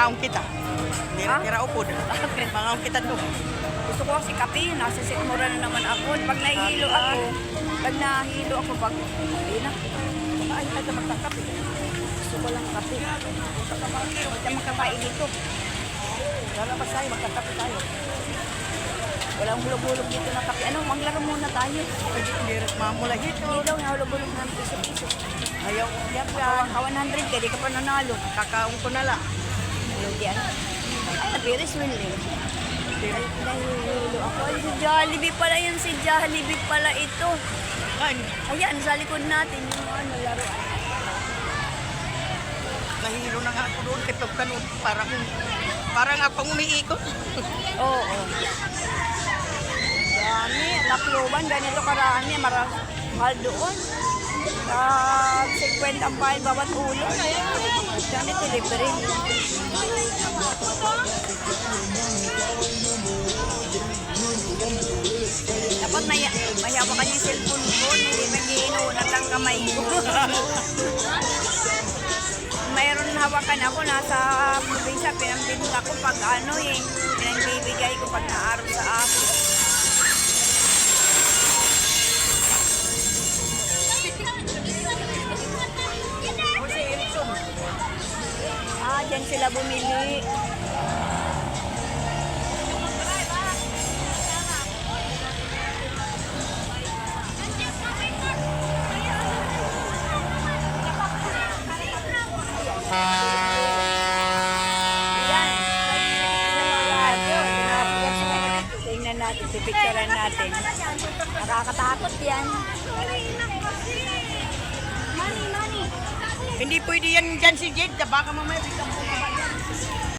mangaong kita. Hindi Ha? na tira upod. Mangaong kita to. Gusto ko kasi kape, nasa sikmura na naman ako. Pag nahihilo ako, pag nahihilo ako, pag, ayun na, ay, ay, ka magkakape. Gusto ko lang kape. Huwag ka makakain dito. Lalabas tayo, magkakape tayo. Walang hulog-hulog dito na kape. Ano, maglaro muna tayo. Rin mamula daw na hulog-hulog ng piso-piso. Ayaw, yan Ka, yan. ka 100 ka, di ka pa nanalo. Kakaong ko na lang. Hindi ano. Ay, napiris willing. Ay, nahihilo ako. Ay, si Jollibee pala yun. Si Jollibee pala ito. Ay, Ayan, sa likod natin yung ano, laruan. nahilo na nga ako doon. Kitog ka noon. Parang, parang akong umiikot. Oo. Oh, Dami. Lakloban, ganito karami. Marang, mahal doon. Tag 50 ang bawat ulo. Dami delivery. Dapat cellphone ko, hindi mag-iinunan lang kamay ko. Mayroon hawakan ako, nasa probinsya, pinambinta ko pag ano eh, pinagbibigay ko pag naaraw sa akin. O si Erickson. Ah, dyan sila bumili. Yan. Tingnan natin, pipicturean natin. Nakakatakot yan. Hindi pwede yan dyan si Jade. Baka mamaya biglang bumaba